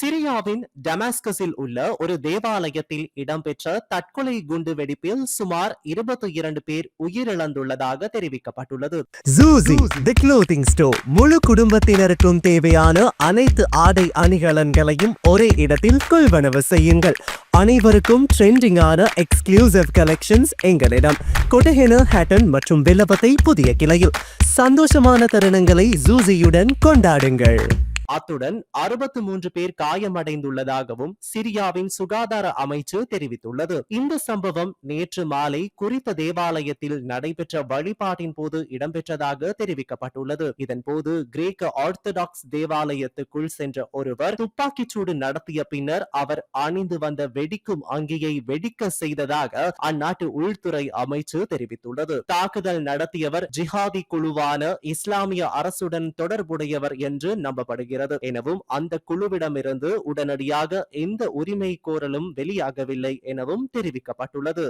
சிரியாவின் டமாஸ்கஸில் உள்ள ஒரு தேவாலயத்தில் இடம்பெற்ற தற்கொலை குண்டு வெடிப்பில் சுமார் இருபத்தி இரண்டு பேர் உயிரிழந்துள்ளதாக தெரிவிக்கப்பட்டுள்ளது. ஜூசி தி க்ளோத்திங் ஸ்டோர் முழு குடும்பத்தினருக்கும் தேவையான அனைத்து ஆடை அணிகலன்களையும் ஒரே இடத்தில் கொள்வனவு செய்யுங்கள். அனைவருக்கும் ட்ரெண்டிங்கான எக்ஸ்க்ளூசிவ் கலெக்ஷன்ஸ் எங்களிடம். கொட்டஹென ஹேட்டன் மற்றும் வில்லபத்தை புதிய கிளையில். சந்தோஷமான தருணங்களை ஜூசியுடன் கொண்டாடுங்கள். அத்துடன் அறுபத்து மூன்று பேர் காயமடைந்துள்ளதாகவும் சிரியாவின் சுகாதார அமைச்சு தெரிவித்துள்ளது. இந்த சம்பவம் நேற்று மாலை குறித்த தேவாலயத்தில் நடைபெற்ற வழிபாட்டின் போது இடம்பெற்றதாக தெரிவிக்கப்பட்டுள்ளது. இதன்போது கிரேக்க ஆர்த்தடாக்ஸ் தேவாலயத்துக்குள் சென்ற ஒருவர் துப்பாக்கிச்சூடு நடத்திய பின்னர் அவர் அணிந்து வந்த வெடிக்கும் அங்கியை வெடிக்க செய்ததாக அந்நாட்டு உள்துறை அமைச்சு தெரிவித்துள்ளது. தாக்குதல் நடத்தியவர் ஜிஹாதி குழுவான இஸ்லாமிய அரசுடன் தொடர்புடையவர் என்று நம்பப்படுகிறது. எனவும் அந்த குழுவிடமிருந்து உடனடியாக எந்த உரிமை கோரலும் வெளியாகவில்லை எனவும் தெரிவிக்கப்பட்டுள்ளது.